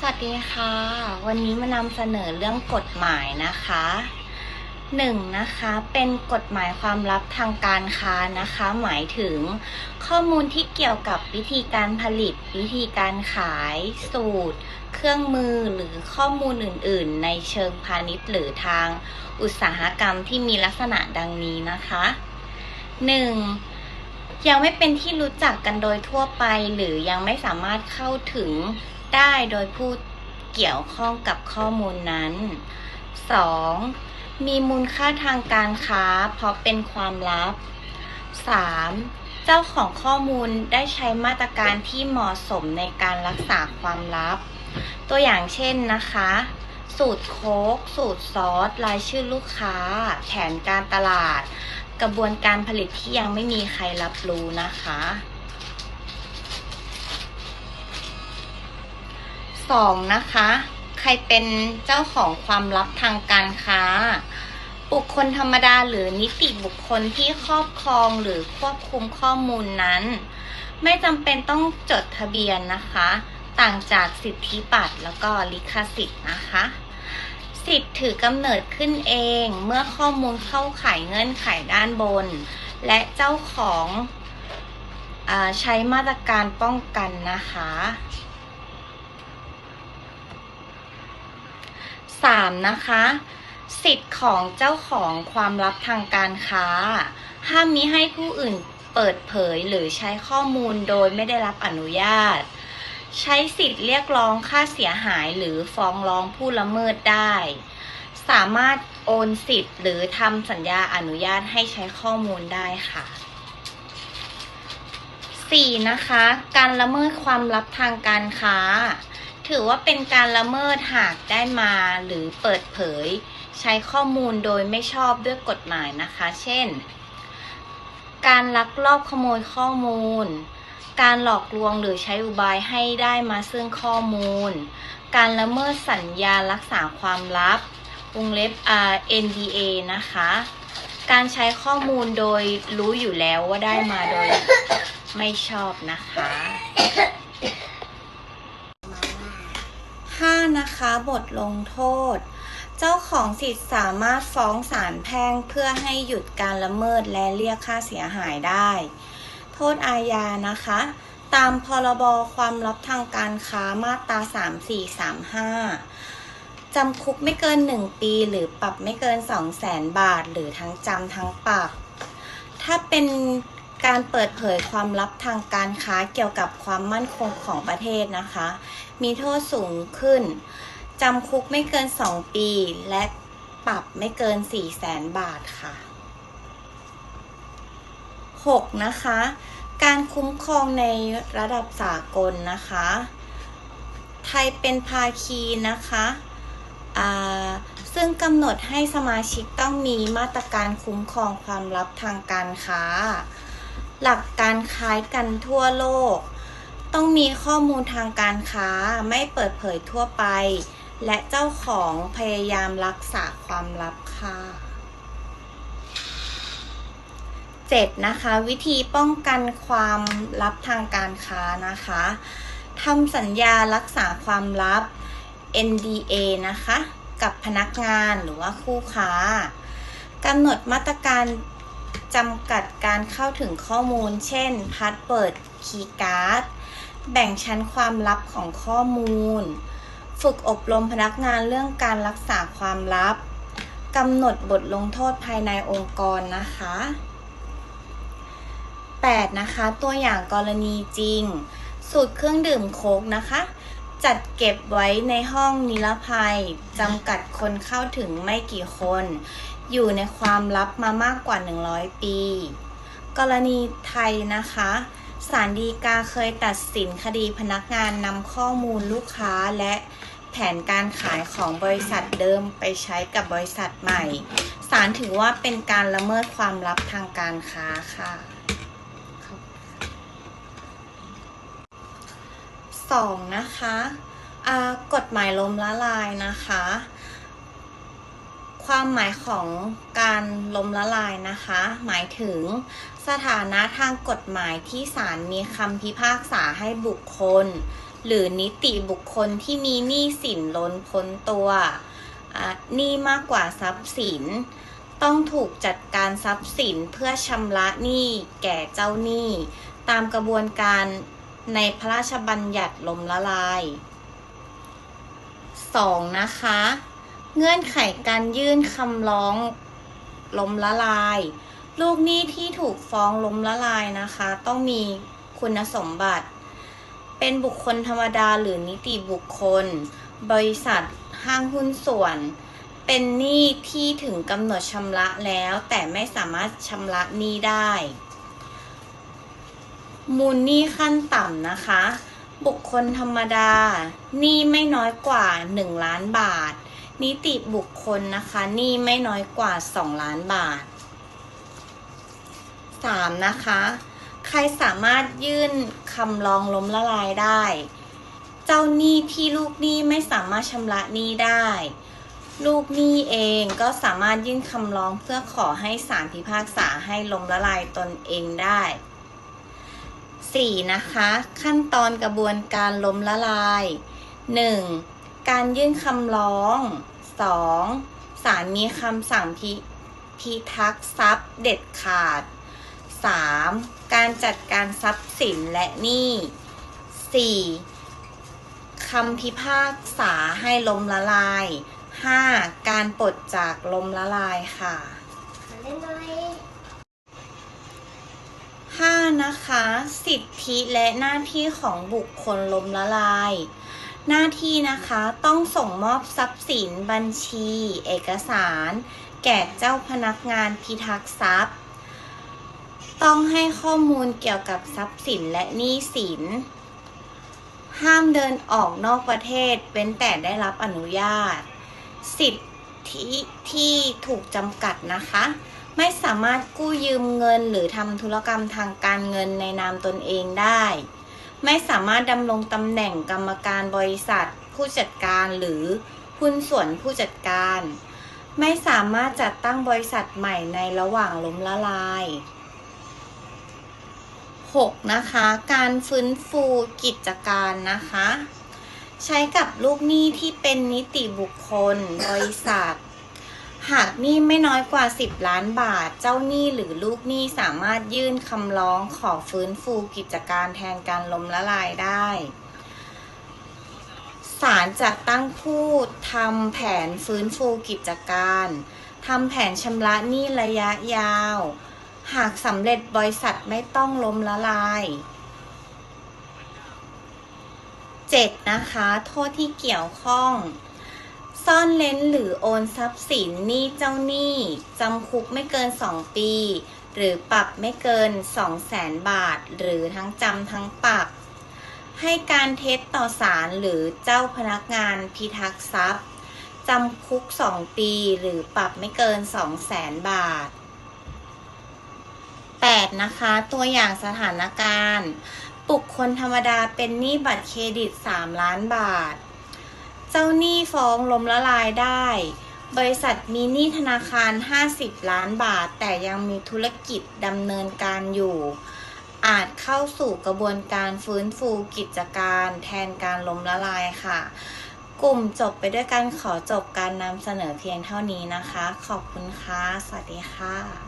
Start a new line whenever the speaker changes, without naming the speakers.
สวัสดีค่ะ วันนี้มานำเสนอเรื่องกฎหมายนะคะหนึ่งนะคะเป็นกฎหมายความลับทางการค้านะคะ หมายถึงข้อมูลที่เกี่ยวกับวิธีการผลิต วิธีการขาย สูตร เครื่องมือหรือข้อมูลอื่น ๆ ในเชิงพาณิชย์หรือทางอุตสาหกรรมที่มีลักษณะดังนี้นะคะหนึ่งยังไม่เป็นที่รู้จักกันโดยทั่วไป หรือยังไม่สามารถเข้าถึง ได้โดยผู้เกี่ยวข้องกับข้อมูลนั้น 2. มีมูลค่าทางการค้า เพราะเป็นความลับ 3. เจ้าของข้อมูลได้ใช้มาตรการที่เหมาะสมในการรักษาความลับ ตัวอย่างเช่นนะคะ สูตรโค้ก สูตรซอส รายชื่อลูกค้า แผนการตลาด กระบวนการผลิตที่ยังไม่มีใครรับรู้นะคะ สองนะคะ ใครเป็นเจ้าของความลับทางการค้า บุคคลธรรมดาหรือนิติบุคคลที่ครอบครองหรือควบคุมข้อมูลนั้น ไม่จำเป็นต้องจดทะเบียนนะคะ ต่างจากสิทธิบัตรแล้วก็ลิขสิทธิ์นะคะ สิทธิ์ถือกำเนิดขึ้นเองเมื่อข้อมูลเข้าข่ายเงื่อนไขด้านบน และเจ้าของอใช้มาตรการป้องกันนะคะ 3. นะคะ สิทธิ์ของเจ้าของความลับทางการค้า ห้ามมิให้ผู้อื่นเปิดเผยหรือใช้ข้อมูลโดยไม่ได้รับอนุญาต ใช้สิทธิ์เรียกร้องค่าเสียหายหรือฟ้องร้องผู้ละเมิดได้ สามารถโอนสิทธิ์ หรือทำสัญญาอนุญาตให้ใช้ข้อมูลได้ค่ะ 4. นะคะ การละเมิดความลับทางการค้า ถือว่าเป็นการละเมิดหากได้มาหรือเปิดเผย ใช้ข้อมูลโดยไม่ชอบด้วยกฎหมายนะคะ เช่น การลักลอบขโมยข้อมูล การหลอกลวงหรือใช้อุบายให้ได้มาซึ่งข้อมูล การละเมิดสัญญารักษาความลับ วงเล็บ R NDA นะคะ การใช้ข้อมูลโดยรู้อยู่แล้วว่าได้มาโดยไม่ชอบนะคะ 5. นะคะ บทลงโทษ เจ้าของสิทธิ์สามารถฟ้องศาลแพ่งเพื่อให้หยุดการละเมิดและเรียกค่าเสียหายได้ โทษอาญานะคะ ตามพรบความลับทางการค้ามาตรา3435 จำคุกไม่เกิน 1 ปีหรือปรับไม่เกิน 2 0 0แสนบาท หรือทั้งจำทั้งปรับ ถ้าเป็น การเปิดเผยความลับทางการค้าเกี่ยวกับความมั่นคงของประเทศนะคะ มีโทษสูงขึ้นจำคุกไม่เกิน 2 ปี และปรับไม่เกิน 4 0 0แสนบาทค่ะ 6. นะคะ การคุ้มครองในระดับสากลนะคะ ไทยเป็นภาคีนะคะซึ่งกำหนดให้สมาชิกต้องมีมาตรการคุ้มครองความลับทางการค้า หลักการคล้ายกันทั่วโลก ต้องมีข้อมูลทางการค้าไม่เปิดเผยทั่วไป และเจ้าของพยายามรักษาความลับค่ะ 7. นะคะ วิธีป้องกันความลับทางการค้านะคะทำสัญญารักษาความลับ NDA นะคะ กับพนักงานหรือว่าคู่ค้ากำหนดมาตรการ จำกัดการเข้าถึงข้อมูล เช่นพาสเวิร์ดคีย์การ์ดแบ่งชั้นความลับของข้อมูล ฝึกอบรมพนักงานเรื่องการรักษาความลับกำหนดบทลงโทษภายในองค์กรนะคะ 8. นะคะ ตัวอย่างกรณีจริง สูตรเครื่องดื่มโค้กนะคะ จัดเก็บไว้ในห้องนิรภัยจำกัดคนเข้าถึงไม่กี่คน อยู่ในความลับมามากกว่า 100 ปี กรณีไทยนะคะศาลฎีกาเคยตัดสินคดีพนักงานนำข้อมูลลูกค้าและแผนการขายของบริษัทเดิมไปใช้กับบริษัทใหม่ศาลถือว่าเป็นการละเมิดความลับทางการค้าค่ะสองนะคะกฎหมายล้มละลายนะคะ ความหมายของการล้มละลายนะคะ หมายถึงสถานะทางกฎหมายที่ศาลมีคำพิพากษาให้บุคคล หรือนิติบุคคลที่มีหนี้สินล้นพ้นตัวหนี้มากกว่าทรัพย์สิน ต้องถูกจัดการทรัพย์สินเพื่อชำระหนี้แก่เจ้าหนี้ ตามกระบวนการในพระราชบัญญัติล้มละลาย 2. นะคะ เงื่อนไขการยื่นคำร้องล้มละลาย ลูกหนี้ที่ถูกฟ้องล้มละลายนะคะ ต้องมีคุณสมบัติ เป็นบุคคลธรรมดาหรือนิติบุคคล บริษัทห้างหุ้นส่วน เป็นหนี้ที่ถึงกำหนดชำระแล้ว แต่ไม่สามารถชำระหนี้ได้ มูลหนี้ขั้นต่ำนะคะ บุคคลธรรมดาหนี้ไม่น้อยกว่า 1 ล้านบาท นิติบุคคลนะคะหนี้ไม่น้อยกว่า 2 ล้านบาท 3. นะคะ ใครสามารถยื่นคำร้องล้มละลายได้ เจ้าหนี้ที่ลูกหนี้ไม่สามารถชำระหนี้ได้ ลูกหนี้เองก็สามารถยื่นคำร้องเพื่อขอให้ศาลพิพากษาให้ล้มละลายตนเองได้ 4. นะคะ ขั้นตอนกระบวนการล้มละลาย 1. การยื่นคำร้อง 2. ศาลมีคำสั่งพิพิทักษ์ทรัพย์เด็ดขาด 3. การจัดการทรัพย์สินและหนี้ 4. คำพิพากษาให้ลมละลาย 5. การปลดจากลมละลายค่ะ
หน่อย
5. นะคะ สิทธิและหน้าที่ของบุคคลลมละลาย หน้าที่นะคะต้องส่งมอบทรัพย์สินบัญชี เอกสาร แก่เจ้าพนักงานพิทักษ์ทรัพย์ ต้องให้ข้อมูลเกี่ยวกับทรัพย์สินและหนี้สิน ห้ามเดินออกนอกประเทศเว้นแต่ได้รับอนุญาต สิทธิที่ถูกจำกัดนะคะ ไม่สามารถกู้ยืมเงินหรือทำธุรกรรมทางการเงินในนามตนเองได้ ไม่สามารถดำรงตำแหน่งกรรมการบริษัท ผู้จัดการหรือหุ้นส่วนผู้จัดการ ไม่สามารถจัดตั้งบริษัทใหม่ในระหว่างล้มละลาย 6. นะคะ การฟื้นฟูกิจการนะคะ ใช้กับลูกหนี้ที่เป็นนิติบุคคล บริษัท หากหนี้ไม่น้อยกว่า 10 ล้านบาท เจ้าหนี้หรือลูกหนี้สามารถยื่นคำร้องขอฟื้นฟูกิจการแทนการล้มละลายได้ศาลจะตั้งผู้ทำแผนฟื้นฟูกิจการทำแผนชำระหนี้ระยะยาว หากสำเร็จบริษัทไม่ต้องล้มละลาย 7. นะคะ โทษที่เกี่ยวข้อง ซ่อนเล้นหรือโอนทรัพย์สินหนี้เจ้าหนี้จำคุกไม่เกิน 2 ปี หรือปรับไม่เกิน2แสนบาท หรือทั้งจำทั้งปรับ ให้การเท็จต่อศาลหรือเจ้าพนักงานพิทักษ์ทรัพย์จำคุก 2 ปี หรือปรับไม่เกิน2แสนบาท 8. นะคะ ตัวอย่างสถานการณ์ บุคคลธรรมดาเป็นหนี้บัตรเครดิต 3 ล้านบาท จ้าหนี้ฟ้องล้มละลายได้ บริษัทมีหนี้ธนาคาร 50 ล้านบาท แต่ยังมีธุรกิจดำเนินการอยู่ อาจเข้าสู่กระบวนการฟื้นฟูกิจการแทนการล้มละลายค่ะ กลุ่มจบไปด้วยกันขอจบการนำเสนอเพียงเท่านี้นะคะ ขอบคุณค่ะ สวัสดีค่ะ